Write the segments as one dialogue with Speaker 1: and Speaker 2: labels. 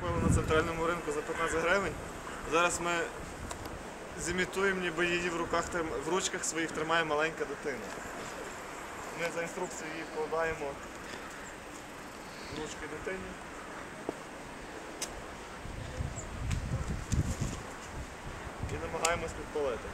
Speaker 1: купили на центральному ринку за 15 гривень. Зараз ми зімітуємо, ніби її в руках в ручках своїх тримає маленька дитина. Ми за інструкцією її вкладаємо в ручки дитині. І намагаємось підпалити.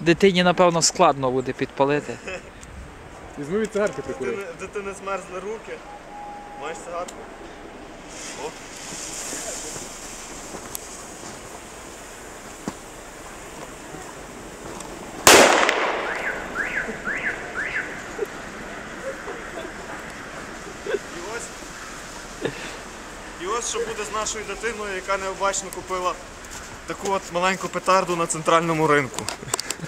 Speaker 2: Дитині, напевно, складно буде підпалити.
Speaker 3: Візьми від цигарки прикури.
Speaker 1: Дитини, дитини змерзли руки. Маєш цигарку? О. І ось, і ось що буде з нашою дитиною, яка необачно купила таку от маленьку петарду на центральному ринку.